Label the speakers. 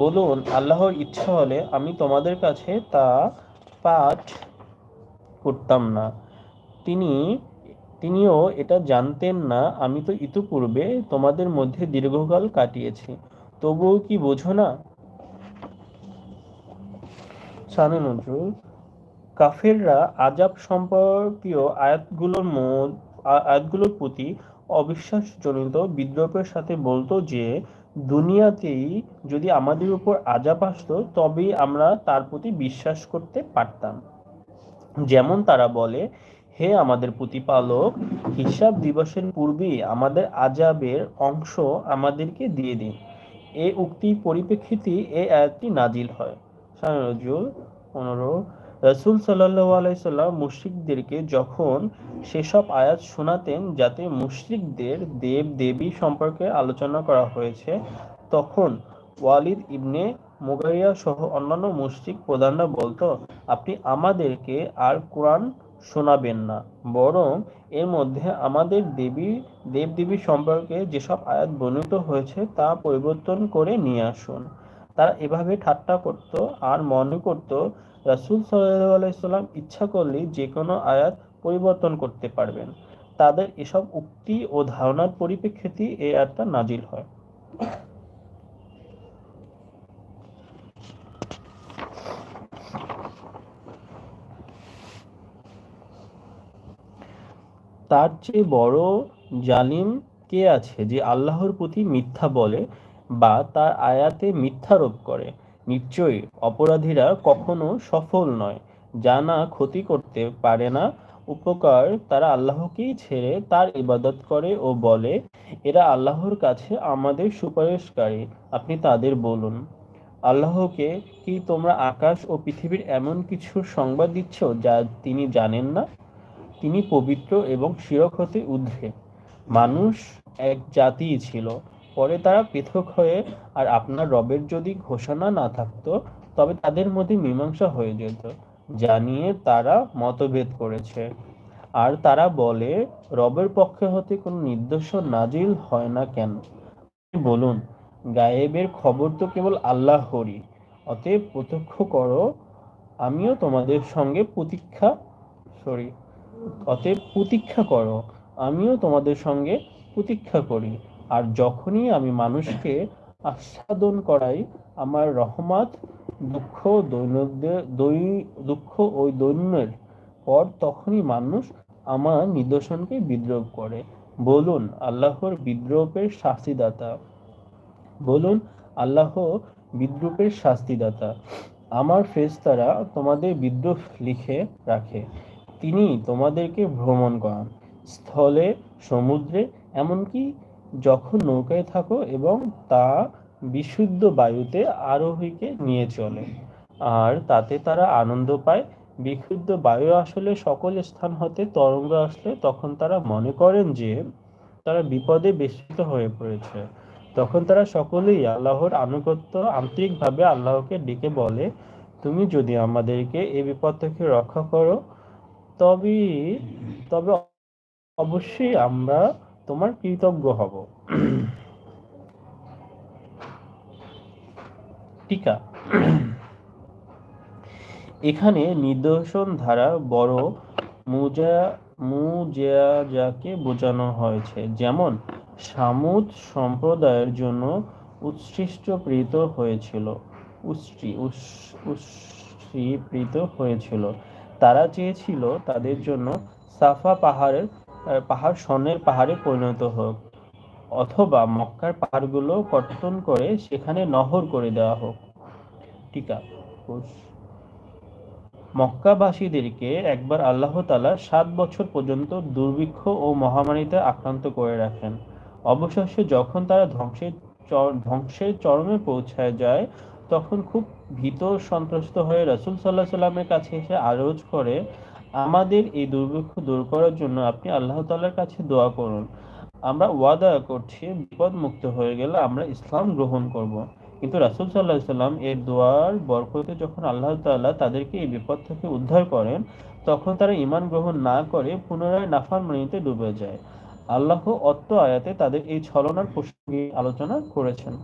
Speaker 1: বলুন, আল্লাহর ইচ্ছা হলে আমি তোমাদের কাছে তা পাঠ করতাম না। তিনি, তিনিও এটা জানতেন না, আমি তো ইতিপূর্বে তোমাদের মধ্যে দীর্ঘকাল কাটিয়েছি। তবুও কি বোঝো না? সানে নজরুল, কাফেররা আজাব সম্পর্কীয় আয়াতগুলোর আয়াতগুলোর প্রতি অবিশ্বাসজনিত বিদ্রোহের সাথে বলতো যে দুনিয়াতেই যদি আমাদের উপর আজাব আসতো, তবেই আমরা তার প্রতি বিশ্বাস করতে পারতাম। যেমন তারা বলে, হে আমাদের প্রতিপালক, হিসাব দিবসের পূর্বেই আমাদের আজাবের অংশ আমাদেরকে দিয়ে দিন। এই উক্তির পরিপ্রেক্ষিতে এই আয়াতটি নাজিল হয়। নজরুল পনেরো রসুল সাল্লাহ আলাইসাল্লাম মুশ্রিকদেরকে যখন সেসব আয়াত শোনাতেন যাতে মুশ্রিকদের দেব দেবী সম্পর্কে আলোচনা করা হয়েছে, তখন ওয়ালিদ ইবনে মুগাইয়া সহ অন্যান্য মুশ্রিক প্রধানরা বলতো, আপনি আমাদেরকে আর কোরআন শোনাবেন না, বরং এর মধ্যে আমাদের দেবী দেবদেবী সম্পর্কে যেসব আয়াত বর্ণিত হয়েছে তা পরিবর্তন করে নিয়ে আসুন। তারা এভাবে ঠাট্টা করত আর মনে করত, রাসুল সাল্লাম ইচ্ছা করলেই যে কোনো আয়াত পরিবর্তন করতে পারবেন। তাদের এসব উক্তি ও ধারণার পরিপ্রেক্ষিতে এই আয়াতটা নাজিল হয়। তার চেয়ে বড় জালিম কে আছে যে আল্লাহর প্রতি মিথ্যা বলে বা তার আয়াতে মিথ্যারোপ করে। নিশ্চয়ই অপরাধীরা কখনো সফল নয়। যা না ক্ষতি করতে পারে না। উপকার তারা আল্লাহকেই ছেড়ে তার ইবাদত করে ও বলে, এরা আল্লাহর কাছে আমাদের সুপারিশকারী। আপনি তাদের বলুন, আল্লাহকে কি তোমরা আকাশ ও পৃথিবীর এমন কিছু সংবাদ দিচ্ছ যা তিনি জানেন না? তিনি পবিত্র এবং শিরক হতে ঊর্ধ্বে মানুষ এক জাতিই ছিল। পরে তারা পৃথক হয়ে আর আপনার রবের যদি ঘোষণা না থাকতো, তবে তাদের মধ্যে মীমাংসা হয়ে যেত জানিয়ে তারা মতভেদ করেছে। আর তারা বলে, রবের পক্ষে হতে কোনো নির্দেশন নাজিল হয় না কেন? বলুন, গায়েবের খবর তো কেবল আল্লাহ হরি অতএব প্রত্যক্ষ করো, আমিও তোমাদের সঙ্গে প্রতীক্ষা সরি অতএব প্রতীক্ষা করো, আমিও তোমাদের সঙ্গে প্রতীক্ষা করি। আর যখনই আমি মানুষকে আস্বাদন করাই, আমার রহমত, দুঃখ দুঃখ ওই দৈন্যের পর তখনই মানুষ আমার নিদর্শনকে বিদ্রোহ করে। বলুন, আল্লাহর বিদ্রোহের শাস্তিদাতা। বলুন, আল্লাহ বিদ্রুপের শাস্তিদাতা। আমার ফেস্তারা তোমাদের বিদ্রোহ লিখে রাখে। তিনি তোমাদেরকে ভ্রমণ করান। স্থলে, সমুদ্রে, এমনকি যখন নৌকায় থাকো এবং তা বিশুদ্ধ বায়ুতে আরোহীকে নিয়ে চলে। আর তাতে তারা আনন্দ পায়। বিশুদ্ধ বায়ু আসলে সকল স্থান হতে তরঙ্গ আসলে তখন তারা মনে করেন যে তারা বিপদে বেষ্টিত হয়ে পড়েছে। তখন তারা সকলেই আল্লাহর আনুগত্য আন্তরিকভাবে আল্লাহকে ডেকে বলে, তুমি যদি আমাদেরকে এই বিপদ থেকে রক্ষা করো তবে তবে অবশ্যই আমরা তোমার কৃতজ্ঞ হব। টিকা। এখানে নিদর্শন ধারা বড় মুজা মুজাকে বোঝানো হয়েছে। যেমন, সামুদ সম্প্রদায়ের জন্য উৎসৃষ্টপ্রীত হয়েছিল উষ্ট্রি উৎসৃপ্রীত হয়েছিল। তারা চেয়েছিল তাদের জন্য সাফা পাহাড়ের পাহাড় স্বর্ণের পাহাড়ে পরিণত হোক, অথবা মক্কার পাহাড়গুলো কর্তন করে সেখানে নহর করে দেওয়া হোক। টিকা মক্কাবাসীদেরকে একবার আল্লাহ তালা সাত বছর পর্যন্ত দুর্ভিক্ষ ও মহামারীতে আক্রান্ত করে রাখেন। অবশেষে যখন তারা ধ্বংসের ধ্বংসের চরমে পৌঁছায় যায়, তখন খুব ভীত সন্ত্রস্ত হয়ে রসুল সাল্লাহ সাল্লামের কাছে এসে আরোজ করে আমাদের এই দুর্ভিক্ষ দূর করার জন্য আপনি আল্লাহ তাল্লার কাছে দোয়া করুন। আমরা ওয়াদা করছি বিপদ মুক্ত হয়ে গেলে আমরা ইসলাম গ্রহণ করব। কিন্তু রাসুল সাল্লাহ সাল্লাম এর দোয়ার বরকতে যখন আল্লাহ তাল্লাহ তাদেরকে এই বিপদ থেকে উদ্ধার করেন, তখন তারা ইমান গ্রহণ না করে পুনরায় নাফারমানিতে ডুবে যায়। আল্লাহ অত্ত আয়াতে তাদের এই ছলনার প্রসঙ্গে আলোচনা করেছেন।